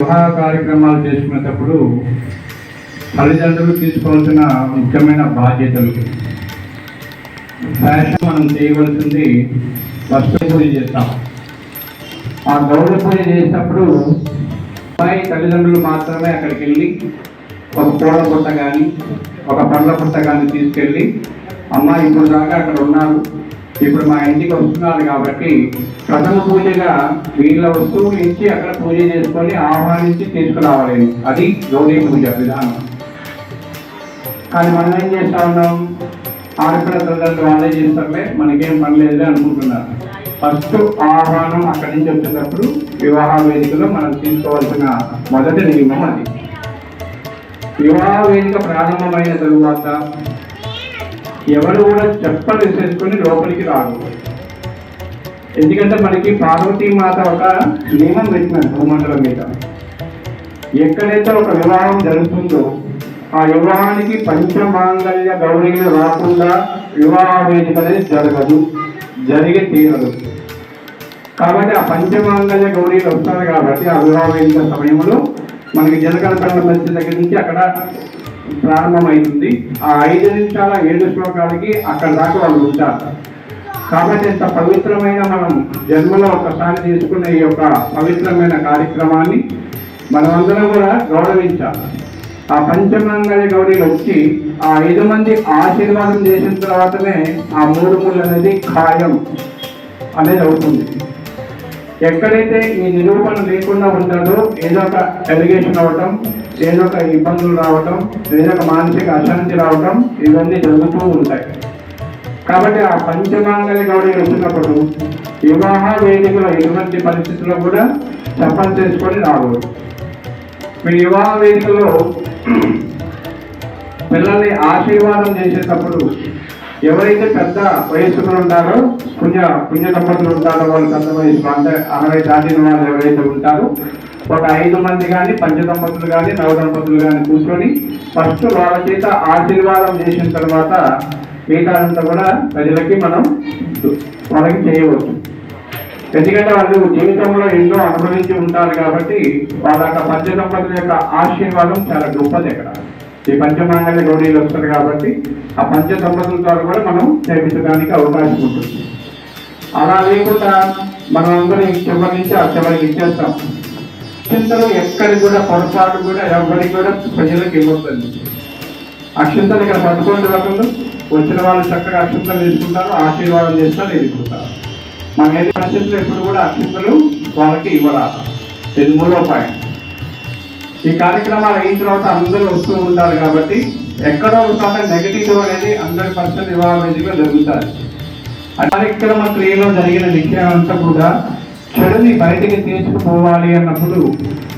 వివాహ కార్యక్రమాలు చేసుకునేటప్పుడు తల్లిదండ్రులు తీసుకోవాల్సిన ముఖ్యమైన బాధ్యతలు ఫ్యాషన్ మనం చేయవలసింది ఫస్ట్ పూజ చేస్తాం. ఆ గౌరవ పూజ చేసినప్పుడు అబ్బాయి తల్లిదండ్రులు మాత్రమే అక్కడికి వెళ్ళి ఒక పూల పుట్ట కానీ ఒక పండ్ల పుట్ట కానీ తీసుకెళ్ళి అమ్మాయి ఇప్పుడు దాకా అక్కడ ఉన్నారు. ఇప్పుడు మా ఇంటికి వస్తున్నారు కాబట్టి ప్రథమ పూజగా వీళ్ళ వస్తువులు ఇచ్చి అక్కడ పూజ చేసుకొని ఆహ్వానించి తీసుకురావాలి అది గౌరీ పూజ విధానం. కానీ మనం ఏం చేస్తా ఉన్నాం? ఆడపిల్ల తల్లిదండ్రులు వాళ్ళే చేస్తారులే మనకేం పని అనుకుంటున్నారు. ఫస్ట్ ఆహ్వానం అక్కడి నుంచి వచ్చేటప్పుడు వివాహ వేదికలో మనం తీసుకోవాల్సిన మొదటి నియమం అది. వివాహ వేదిక ప్రారంభమైన తరువాత ఎవరు కూడా చెప్పలు వేసేసుకొని లోపలికి రాదు ఎందుకంటే మనకి పార్వతీ మాత ఒక నియమం పెట్టినారు భూమండలం మీద. ఎక్కడైతే ఒక వివాహం జరుగుతుందో ఆ వివాహానికి పంచమాంగళ్య గౌరీలు రాకుండా వివాహ వేదిక అనేది జరగదు జరిగే తీరదు. కాబట్టి ఆ పంచమాంగళ్య గౌరీలు వస్తారు కాబట్టి ఆ వివాహ వేదిక సమయంలో మనకి జనగల మధ్య మంచి దగ్గర నుంచి అక్కడ ప్రారంభమవుతుంది ఆ ఐదు నిమిషాల ఏడు శ్లోకాలకి అక్కడ దాకా వాళ్ళు ఉంటారు. కాబట్టి ఇంత పవిత్రమైన మనం జన్మలో ఒకసారి తీసుకున్న ఈ యొక్క పవిత్రమైన కార్యక్రమాన్ని మనమందరం కూడా గౌరవించాలి. ఆ పంచమంగళ గౌరీలు వచ్చి ఆ ఐదు మంది ఆశీర్వాదం చేసిన తర్వాతనే ఆ మూడు ముళ్ళు అనేది ఖాయం అనేది అవుతుంది. ఎక్కడైతే ఈ నిరూపణ లేకుండా ఉంటుందో ఏదో ఒక ఎలిగేషన్ అవ్వటం ఏదో ఒక ఇబ్బందులు రావటం ఏదో ఒక మానసిక అశాంతి రావటం ఇవన్నీ జరుగుతూ ఉంటాయి. కాబట్టి ఆ పంచమాంగళ గౌడి వచ్చినప్పుడు వివాహ వేదికలో ఎటువంటి పరిస్థితుల్లో కూడా చప్పని చేసుకొని రాకూడదు. మీ వివాహ వేదికలో పిల్లల్ని ఆశీర్వాదం చేసేటప్పుడు ఎవరైతే పెద్ద వయస్సులు ఉంటారో పుణ్య పుణ్య దంపతులు ఉంటారో వాళ్ళు పెద్ద వయసు అంటే అరవై దాటిన వాళ్ళు ఎవరైతే ఉంటారో ఒక ఐదు మంది కానీ పంచదంపతులు కానీ నవదంపతులు కానీ కూర్చొని ఫస్ట్ వాళ్ళ చేత ఆశీర్వాదం చేసిన తర్వాత మిగతాదంతా కూడా ప్రజలకి మనం వాళ్ళకి చేయవచ్చు. ఎందుకంటే వాళ్ళు జీవితంలో ఎన్నో అనుభవించి ఉంటారు కాబట్టి వాళ్ళ యొక్క పంచదంపతుల యొక్క ఆశీర్వాదం చాలా గొప్పది ఇక్కడ ఈ పంచమాంగళ్య గౌరీలు వస్తారు కాబట్టి ఆ పంచదంపతుల ద్వారా కూడా మనం చేపించడానికి అవకాశం ఉంటుంది. అలా లేకుండా మనం అందరం చివరి నుంచి ఆ చివరికి ఇచ్చేస్తాం. అక్షంతలు ఎక్కడ కూడా పొరపాటు కూడా ఎవరికి కూడా ప్రజలకు ఇవ్వద్దండి. అక్షంతలు ఇక్కడ పట్టుకోండి వాళ్ళు వచ్చిన వాళ్ళు చక్కగా అక్షంతలు తీసుకుంటారు ఆశీర్వాదం చేస్తారు ఎదుర్కొంటారు మన ఏది పరిస్థితులు ఎప్పుడు కూడా అక్షంతలు వాళ్ళకి ఇవ్వరాదు. ఇది మూడో పాయింట్. ఈ కార్యక్రమాలు అయిన తర్వాత అందరూ వస్తూ ఉంటారు కాబట్టి ఎక్కడో ఒక నెగిటివ్ అనేది అందరి పర్సెంట్ వివాహ వేదికలో జరుగుతుంది. ఆ కార్యక్రమ క్రియలో జరిగిన విషయం అంతా కూడా చెడుని బయటికి తీసుకుపోవాలి అన్నప్పుడు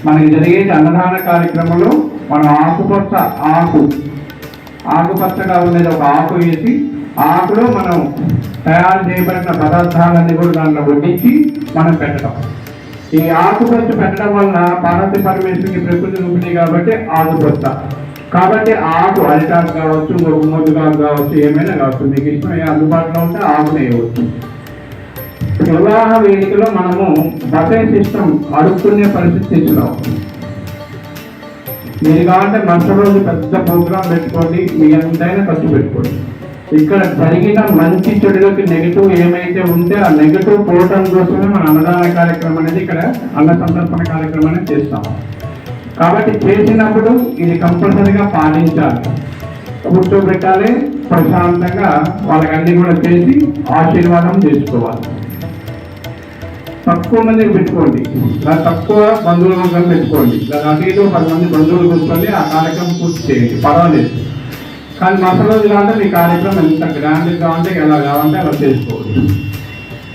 మనకి జరిగే అన్నదాన కార్యక్రమంలో మనం ఆకుపచ్చ ఆకు ఆకుపచ్చగా ఉండేది ఒక ఆకు వేసి ఆకులో మనం తయారు చేయబడిన పదార్థాలన్నీ కూడా దాంట్లో వడ్డించి మనం పెట్టడం. ఈ ఆకుపచ్చ పెట్టడం వలన పార్వతి పరమేశ్వరికి ప్రకృతి ఉంటుంది కాబట్టి ఆకుపచ్చ. కాబట్టి ఆకు అరిటాకు కావచ్చు మొద్దుగాకు కావచ్చు ఏమైనా కావచ్చు. మీకు ఇష్టం అందుబాటులో ఉంటే ఆకునే వేయవచ్చు వివాహ వేదికలో మనము బఫే సిస్టమ్ అడుక్కునే పరిస్థితి తీసుకురావు మీరు కావాలంటే మరుసటి రోజు పెద్ద ప్రోగ్రామ్ పెట్టుకోండి మీ ఎంతైనా ఖర్చు పెట్టుకోండి. ఇక్కడ జరిగిన మంచి చెడులకి నెగిటివ్ ఏమైతే ఉంటే ఆ నెగిటివ్ పోవటం కోసమే మన అన్నదాన కార్యక్రమం అనేది ఇక్కడ అన్న సంతర్పణ కార్యక్రమం అనేది చేస్తాం. కాబట్టి చేసినప్పుడు ఇది కంపల్సరీగా పాటించాలి. కూర్చోబెట్టాలి ప్రశాంతంగా వాళ్ళకి అన్ని కూడా చేసి ఆశీర్వాదం చేసుకోవాలి. తక్కువ మందిని పెట్టుకోండి. ఇలా తక్కువ బంధువుల వర్గం పెట్టుకోండి. ఇలా అటు ఇటు పది మంది బంధువులు కూర్చొని ఆ కార్యక్రమం పూర్తి చేయండి. పర్వాలేదు. కానీ మసలు రోజు కావాలంటే మీ కార్యక్రమం ఎంత గ్రాండ్ కావాలంటే ఎలా కావాలంటే అలా చేసుకోవాలి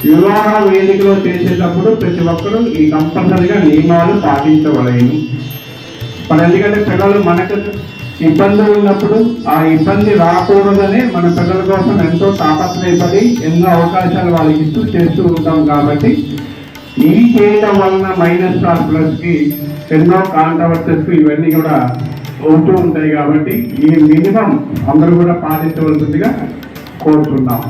వివాహ వేదికలో చేసేటప్పుడు ప్రతి ఒక్కరూ ఈ కంపల్సరిగా నియమాలు పాటించవలేను. మరి ఎందుకంటే పిల్లలు మనకు ఇబ్బందులు ఉన్నప్పుడు ఆ ఇబ్బంది రాకూడదని మన పిల్లల కోసం ఎంతో తాపత్రయపడి ఎన్నో అవకాశాలు వాళ్ళకి ఇస్తూ చేస్తూ ఉంటాం కాబట్టి ఈ చేయడం వలన మైనస్ ఆర్ ప్లస్కి ఎన్నో కాంట్రవర్సెస్ ఇవన్నీ కూడా అవుతూ ఉంటాయి కాబట్టి ఈ మినిమం అందరూ కూడా పాటించవలసిందిగా కోరుతున్నాము